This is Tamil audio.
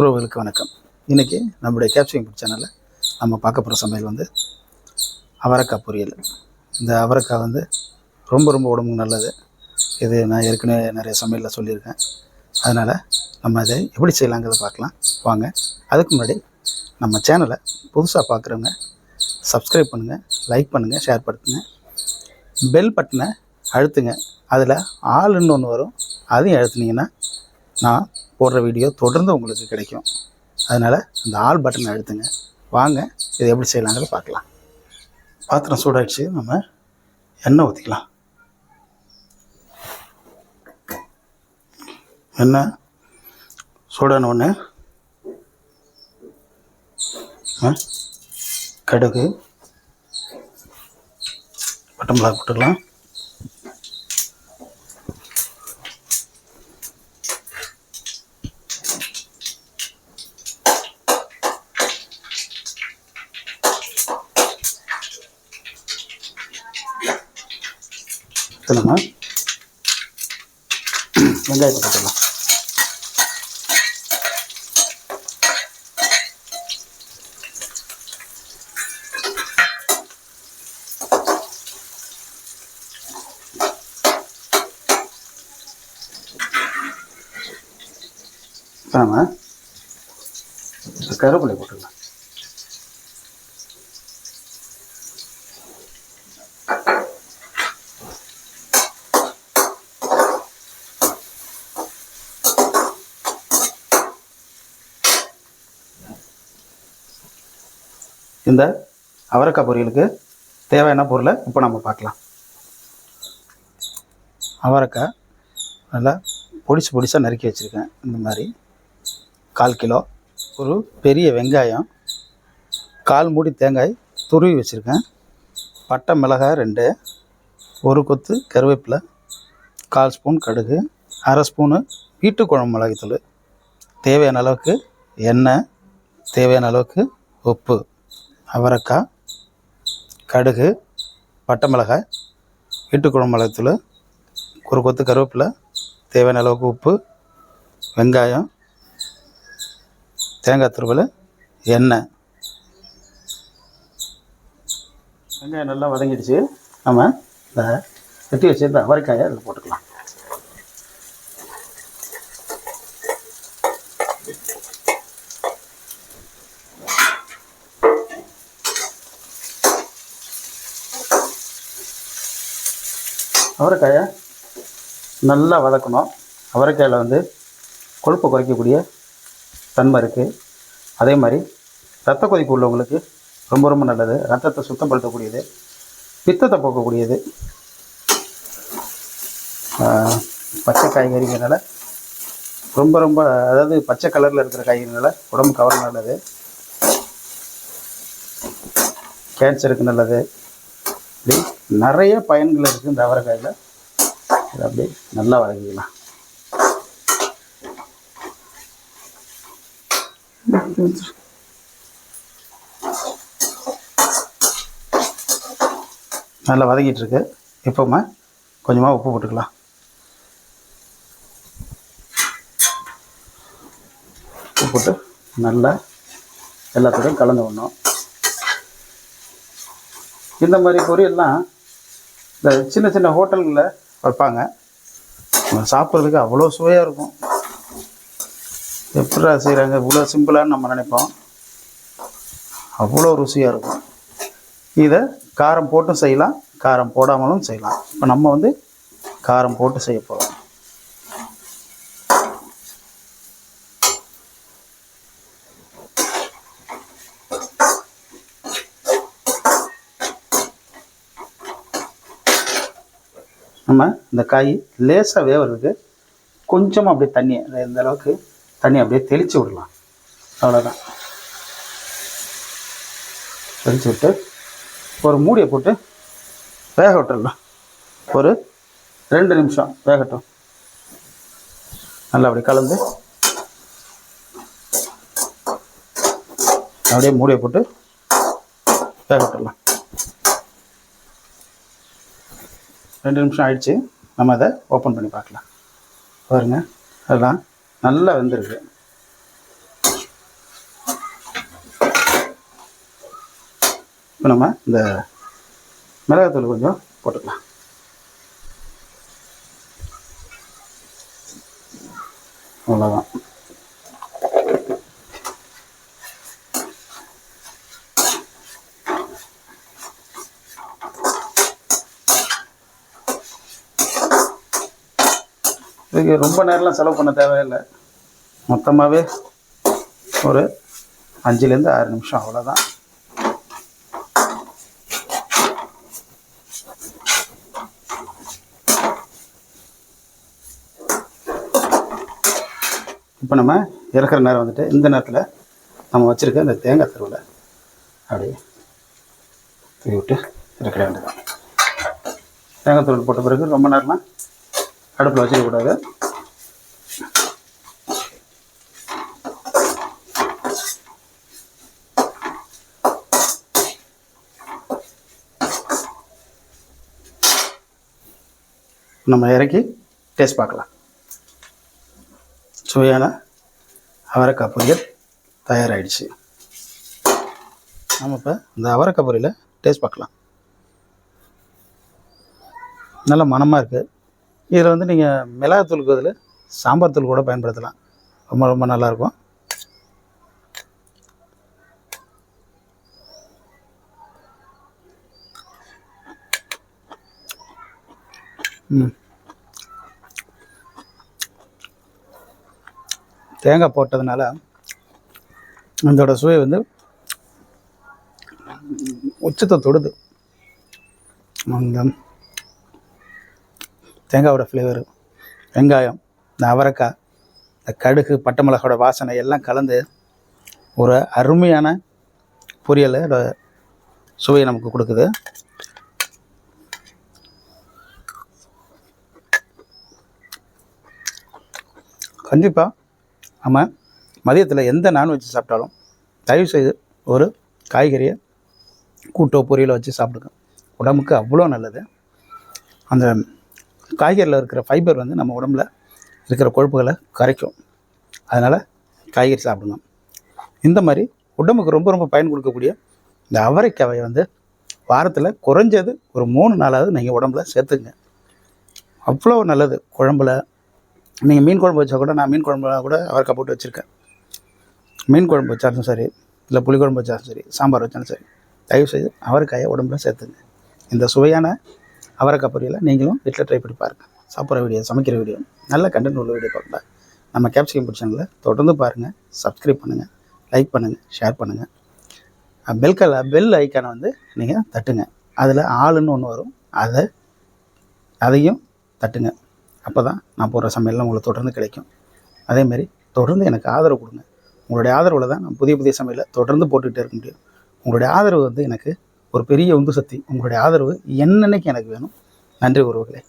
உறவுகளுக்கு வணக்கம். இன்றைக்கி நம்முடைய கேப்சிங் ஃபுட் சேனலில் நம்ம பார்க்க போகிற சமையல் வந்து அவரக்காய் பொரியல். இந்த அவரைக்காய் வந்து ரொம்ப ரொம்ப உடம்புக்கு நல்லது. இது நான் ஏற்கனவே நிறைய சமையலில் சொல்லியிருக்கேன். அதனால் நம்ம இதை எப்படி செய்யலாங்கிறத பார்க்கலாம். வாங்க. அதுக்கு முன்னாடி நம்ம சேனலை புதுசாக பார்க்குறவங்க சப்ஸ்கிரைப் பண்ணுங்கள் லைக் பண்ணுங்கள் ஷேர் பண்ணுங்கள் பெல் பட்டனை அழுத்துங்க. அதில் ஆளுன்னு ஒன்று வரும். அதையும் அழுத்துனீங்கன்னா நான் போடுற வீடியோ தொடர்ந்து உங்களுக்கு கிடைக்கும். அதனால் அந்த ஆல் பட்டனை அழுத்துங்க. வாங்க இதை எப்படி செய்யலாங்கிறத பார்க்கலாம். பாத்திரம் சூடாயிடுச்சு நம்ம எண்ணெய் ஊற்றிக்கலாம் எண்ணெய் சூடான ஒன்று கடுகு பட்டை மிளகா போட்டுக்கலாம். நம்ம வெங்காயத்தை போட்டுடலாம். இப்போ நம்ம கருவேப்பிலை போட்டுக்கலாம் இந்த அவரைக்காய் பொரியலுக்கு தேவையான பொருளை இப்போ நம்ம பார்க்கலாம். அவரைக்காய் நல்லா பொடிசு பொடிசாக நறுக்கி வச்சுருக்கேன். இந்த மாதிரி கால் கிலோ ஒரு பெரிய வெங்காயம் கால் மூடி தேங்காய் துருவி வச்சுருக்கேன். பட்டை மிளகாய் ரெண்டு ஒரு கொத்து கருவேப்பிலை கால் ஸ்பூன் கடுகு அரை ஸ்பூனு வீட்டு குழம்பு மிளகாய்த்தூள். தேவையான அளவுக்கு எண்ணெய் தேவையான அளவுக்கு உப்பு. அவரைக்காய் கடுகு பட்டை மிளகாய் வீட்டுக்குழம்பு மிளகாத்தூள் ஒரு கொத்து கருவேப்பிலை தேவையான அளவுக்கு உப்பு வெங்காயம் தேங்காய் துருவல் எண்ணெய். வெங்காயம் நல்லா வதங்கிடுச்சு. நம்ம இந்த வெட்டி வச்சுருந்த அவரைக்காயை அதில் போட்டுக்கலாம். அவரைக்காயை நல்லா வதக்கணும். அவரைக்காயில் வந்து கொழுப்பை குறைக்கக்கூடிய தன்மை இருக்குது அதே மாதிரி ரத்த கொதிப்பு உள்ளவங்களுக்கு ரொம்ப ரொம்ப நல்லது. ரத்தத்தை சுத்தப்படுத்தக்கூடியது. பித்தத்தை போக்கக்கூடியது. பச்சை காய்கறிங்கிறனால ரொம்ப ரொம்ப அதாவது பச்சை கலரில் இருக்கிற காய்கறினால உடம்பு கவர் நல்லது. கேன்சருக்கு நல்லது. இப்படி நிறைய பயன்கள் இருக்குது இந்த அவரைக்காயில். இதை அப்படியே நல்லா வதக்கிக்கலாம். நல்லா வதங்கிட்டுருக்கு எப்போவுமே கொஞ்சமாக உப்பு போட்டுக்கலாம். உப்பு போட்டு நல்லா எல்லாத்தோடையும் கலந்து விடணும். இந்த மாதிரி பொரியல்லாம் இந்த சின்ன சின்ன ஹோட்டல்களில் வைப்பாங்க. சாப்பிட்றதுக்கு அவ்வளோ சுவையாக இருக்கும். எப்படா செய்கிறாங்க இவ்வளோ சிம்பிளான்னு நம்ம நினைப்போம். அவ்வளோ ருசியாக இருக்கும். இதை காரம் போட்டும் செய்யலாம். காரம் போடாமலும் செய்யலாம். இப்போ நம்ம வந்து காரம் போட்டு செய்ய போகிறோம் நம்ம இந்த காய் லேசாக வேவறதுக்கு கொஞ்சமாக அப்படியே தண்ணி இந்த அளவுக்கு தண்ணி அப்படியே தெளித்து விடலாம். அவ்வளோதான் தெளித்து விட்டு ஒரு மூடியை போட்டு வேக விட்டுடலாம் ஒரு ரெண்டு நிமிஷம் வேகட்டும். நல்லா அப்படி கலந்து அப்படியே மூடியை போட்டு வேக விட்டுடலாம் ரெண்டு நிமிஷம் ஆயிடுச்சு. நம்ம அதை ஓப்பன் பண்ணி பார்க்கலாம். பாருங்கள் அதெல்லாம் நல்லா வெந்திருக்கு. இப்போ நம்ம இந்த மிளகாத்தூள் கொஞ்சம் போட்டுக்கலாம். அவ்வளோதான் இதுக்கு ரொம்ப நேரம்லாம் செலவு பண்ண தேவையில்லை. மொத்தமாகவே ஒரு அஞ்சுலேருந்து ஆறு நிமிஷம் அவ்வளோதான். இப்போ நம்ம இறக்குற நேரம் வந்துட்டு இந்த நேரத்தில் நம்ம வச்சுருக்க இந்த தேங்காய் தருவில் அப்படியே தூவி விட்டு இறக்கிட வேண்டியதான் தேங்காய் தருவில் போட்ட பிறகு ரொம்ப நேரம்லாம் அடுப்பில் வச்சிடக்கூடாது நம்ம இறக்கி டேஸ்ட் பார்க்கலாம். சுவையான அவரைக்காய் பொரியல் தயாராகிடுச்சு நம்ம இப்போ இந்த அவரைக்காய் பொரியலை டேஸ்ட் பார்க்கலாம். நல்ல மணமாக இருக்குது இதில் வந்து நீங்கள் மிளகாத்தூளுக்கு பதில் சாம்பார் தூள் கூட பயன்படுத்தலாம். ரொம்ப ரொம்ப நல்லாயிருக்கும். தேங்காய் போட்டதுனால இதோட சுவை வந்து உச்சத்தை தொடுது. அந்த தேங்காயோட ஃப்ளேவர் வெங்காயம் இந்த அவரைக்காய் இந்த கடுகு பட்டை மிளகாயோட வாசனை எல்லாம் கலந்து ஒரு அருமையான பொரியலோட சுவையை நமக்கு கொடுக்குது. கண்டிப்பாக நம்ம மதியத்தில் எந்த நான்வெஜ் சாப்பிட்டாலும் தயவுசெய்து ஒரு காய்கறியை கூட்டோ பொரியலோ வச்சு சாப்பிடுங்க. உடம்புக்கு அவ்வளோ நல்லது. அந்த காய்கறியில் இருக்கிற ஃபைபர் வந்து நம்ம உடம்புல இருக்கிற கொழுப்புகளை கரைக்கும். அதனால் காய்கறி சாப்பிடுங்க இந்த மாதிரி உடம்புக்கு ரொம்ப ரொம்ப பயன் கொடுக்கக்கூடிய இந்த அவரைக்காவை வந்து வாரத்தில் குறைஞ்சது ஒரு மூணு நாளாவது நீங்கள் உடம்புல சேர்த்துங்க அவ்வளோ நல்லது குழம்புல. நீங்கள் மீன் குழம்பு வச்சா கூட நான் மீன் குழம்புல கூட அவரைக்காய் போட்டு வச்சுருக்கேன். மீன் குழம்பு வச்சாலும் சரி இல்லை புளிக்குழம்பு வச்சாலும் சரி சாம்பார் வச்சாலும் சரி தயவு செய்து அவரைக்காயை உடம்புல சேர்த்துங்க. இந்த சுவையான அவரக்காய் பொரியலை நீங்களும் வீட்டில் ட்ரை பண்ணி பாருங்கள் சாப்பிட்ற வீடியோ சமைக்கிற வீடியோ நல்ல கண்டென்ட் உள்ள வீடியோ பார்க்கலாம் நம்ம கேப்சிகம் பிடிச்ச தொடர்ந்து பாருங்கள் சப்ஸ்கிரைப் பண்ணுங்கள் லைக் பண்ணுங்கள் ஷேர் பண்ணுங்கள் பெல் கல பெல் ஐக்கானை வந்து நீங்கள் தட்டுங்க. அதில் ஆளுன்னு ஒன்று வரும். அதை அதையும் தட்டுங்க. அப்போ தான் நான் போடுற சமையல்லாம் உங்களுக்கு தொடர்ந்து கிடைக்கும். அதேமாரி தொடர்ந்து எனக்கு ஆதரவு கொடுங்க. உங்களுடைய ஆதரவில் தான் நான் புதிய புதிய சமையலை தொடர்ந்து போட்டுக்கிட்டே இருக்க முடியும். உங்களுடைய ஆதரவு வந்து எனக்கு ஒரு பெரிய உந்து சக்தி. உங்களுடைய ஆதரவு என்னன்னைக்கு எனக்கு வேணும்? நன்றி உறவுகளே.